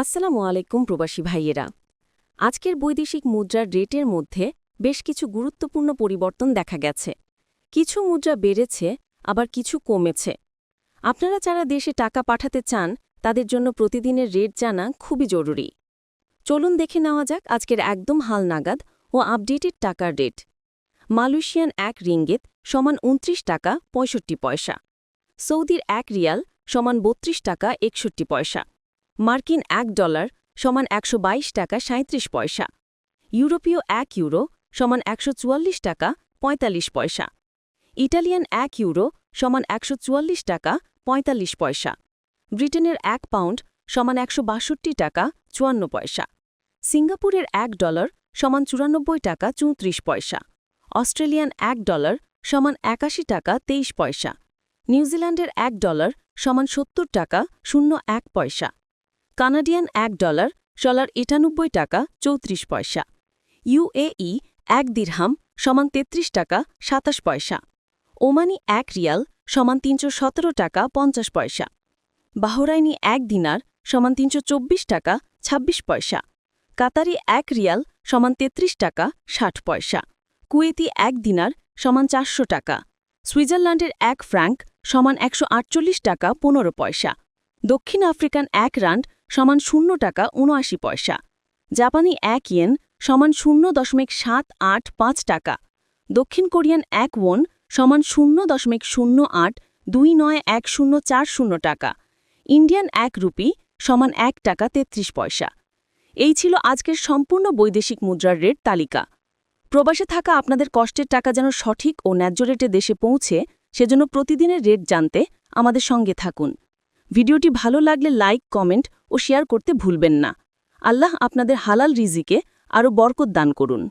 আসসালামু আলাইকুম, প্রবাসী ভাইয়েরা। আজকের বৈদেশিক মুদ্রার রেটের মধ্যে বেশ কিছু গুরুত্বপূর্ণ পরিবর্তন দেখা গেছে। কিছু মুদ্রা বেড়েছে, আবার কিছু কমেছে। আপনারা যারা দেশে টাকা পাঠাতে চান, তাদের জন্য প্রতিদিনের রেট জানা খুবই জরুরি। চলুন দেখে নেওয়া যাক আজকের একদম হাল নাগাদ ও আপডেটেড টাকার রেট। মালয়েশিয়ান এক রিঙ্গিত সমান উনত্রিশ টাকা পঁয়ষট্টি পয়সা। সৌদির এক রিয়াল সমান বত্রিশ টাকা একষট্টি পয়সা। মার্কিন এক ডলার সমান একশো বাইশ টাকা সাঁত্রিশ পয়সা। ইউরোপীয় এক ইউরো সমান একশো চুয়াল্লিশ টাকা পঁয়তাল্লিশ পয়সা। ইটালিয়ান এক ইউরো সমান একশো চুয়াল্লিশ টাকা পঁয়তাল্লিশ পয়সা। ব্রিটেনের এক পাউন্ড সমান একশো বাষট্টি টাকা চুয়ান্ন পয়সা। সিঙ্গাপুরের এক ডলার সমান চুরানব্বই টাকা চৌত্রিশ পয়সা। অস্ট্রেলিয়ান এক ডলার সমান একাশি টাকা তেইশ পয়সা। নিউজিল্যান্ডের এক ডলার সমান সত্তর টাকা শূন্য এক পয়সা। কানাডিয়ান এক ডলার ডলার এটানব্বই টাকা, চৌত্রিশ পয়সা। ইউএই এক দিরহাম, সমান তেত্রিশ টাকা, সাতাশ পয়সা। ওমানি এক রিয়াল, সমান তিনশো সতেরো টাকা, পঞ্চাশ পয়সা। বাহরাইনি এক দিনার, সমান তিনশো চব্বিশ টাকা ২৬ পয়সা। কাতারি এক রিয়াল, সমান তেত্রিশ টাকা, ষাট পয়সা। কুয়েতি এক দিনার, সমান চারশো টাকা। সুইজারল্যান্ডের এক ফ্র্যাঙ্ক, সমান একশো আটচল্লিশ টাকা, পনেরো পয়সা। দক্ষিণ আফ্রিকান এক রান্ড সমান শূন্য টাকা উনআশি পয়সা। জাপানি এক ইয়েন সমান শূন্য দশমিক সাত আট পাঁচ টাকা। দক্ষিণ কোরিয়ান এক ওন সমান শূন্য দশমিক শূন্য আট দুই নয় এক শূন্য চার শূন্য টাকা। ইন্ডিয়ান এক রুপি সমান এক টাকা তেত্রিশ পয়সা। এই ছিল আজকের সম্পূর্ণ বৈদেশিক মুদ্রার রেট তালিকা। প্রবাসে থাকা আপনাদের কষ্টের টাকা যেন সঠিক ও ন্যায্য রেটে দেশে পৌঁছে, সেজন্য প্রতিদিনের রেট জানতে আমাদের সঙ্গে থাকুন। ভিডিওটি ভালো লাগলে লাইক, কমেন্ট ও শেয়ার করতে ভুলবেন না। আল্লাহ আপনাদের হালাল রিজিকে আরও বরকত দান করুন।